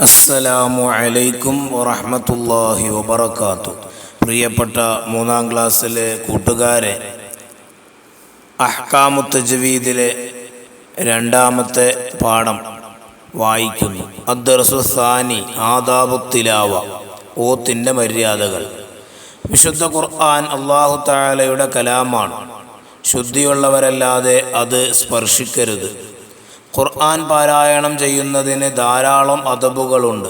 അസ്സലാമു അലൈക്കും വറഹ്മത്തുള്ളാഹി വബർക്കാത്തു പ്രിയപ്പെട്ട മൂന്നാം ക്ലാസ്സിലെ കൂട്ടുകാരെ അഹ്കാമു തജ്വീദിലെ രണ്ടാമത്തെ പാഠം വായിക്കുന്നു. അദ്ദർസു സാനി ആദാബു തിലാവ ഓത്തിന്റെ മര്യാദകൾ. വിശുദ്ധ ഖുർആൻ അള്ളാഹു താലയുടെ കലാമാണ്. ശുദ്ധിയുള്ളവരല്ലാതെ അത് സ്പർശിക്കരുത്. ഖുർആൻ പാരായണം ചെയ്യുന്നതിന് ധാരാളം അദബുകളുണ്ട്.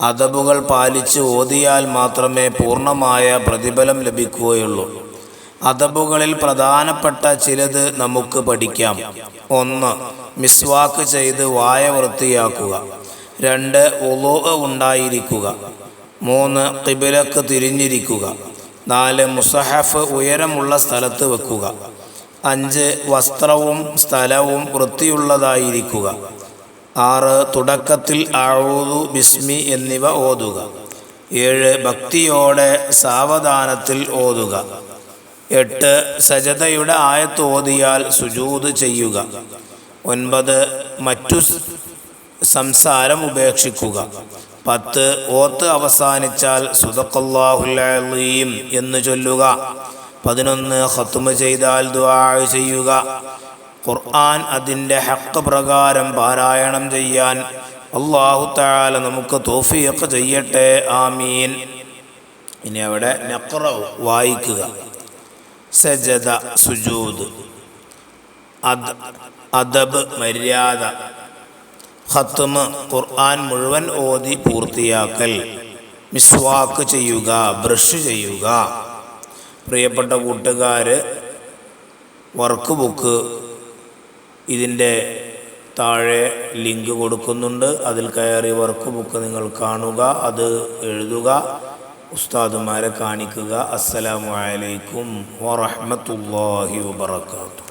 അദബുകൾ പാലിച്ച് ഓതിയാൽ മാത്രമേ പൂർണമായ പ്രതിഫലം ലഭിക്കുകയുള്ളൂ. അദബുകളിൽ പ്രധാനപ്പെട്ട ചിലത് നമുക്ക് പഠിക്കാം. ഒന്ന് മിസ്വാക്ക് ചെയ്ത് വായ വൃത്തിയാക്കുക. രണ്ട് ഒലോ ഉണ്ടായിരിക്കുക. മൂന്ന് കിബിലക്ക് തിരിഞ്ഞിരിക്കുക. നാല് മുസഹഫ് ഉയരമുള്ള സ്ഥലത്ത് വെക്കുക. അഞ്ച് വസ്ത്രവും സ്ഥലവും വൃത്തിയുള്ളതായിരിക്കുക. ആറ് തുടക്കത്തിൽ ആഴുതു ബിസ്മി എന്നിവ ഓതുക. ഏഴ് ഭക്തിയോടെ സാവധാനത്തിൽ ഓതുക. എട്ട് സജതയുടെ ആയത്ത് ഓതിയാൽ സുജൂത് ചെയ്യുക. ഒൻപത് മറ്റു സംസാരം ഉപേക്ഷിക്കുക. പത്ത് ഓത്ത് അവസാനിച്ചാൽ സുതക്കല്ലാഹുല്ലീം എന്ന് ചൊല്ലുക. പതിനൊന്ന് ഖത്തുമ ചെയ്താൽ ദുആ ചെയ്യുക. ഖുർആൻ അതിന്റെ ഹക്ക് പ്രകാരം പാരായണം ചെയ്യാൻ അള്ളാഹു താല നമുക്ക് തോഫിയൊക്കെ ചെയ്യട്ടെ. ആമീൻ. ഇനി അവിടെ നക്റവ് വായിക്കുക. സജദ സുജൂദ് അദ് അദബ് മര്യാദ. ഖത്തുമ് ഖുർആൻ മുഴുവൻ ഓതി പൂർത്തിയാക്കൽ. മിസ്വാക്ക് ചെയ്യുക ബ്രഷ് ചെയ്യുക. പ്രിയപ്പെട്ട കൂട്ടുകാർ വർക്ക് ബുക്ക് ഇതിന്റെ താഴെ ലിങ്ക് കൊടുക്കുന്നുണ്ട്. അതിൽ കയറി വർക്ക് ബുക്ക് നിങ്ങൾ കാണുക അത് എഴുതുക ഉസ്താദുമാരെ കാണിക്കുക. അസ്സലാമലൈക്കും വറഹ്മത്തുള്ളാഹി വബറകാതുഹു.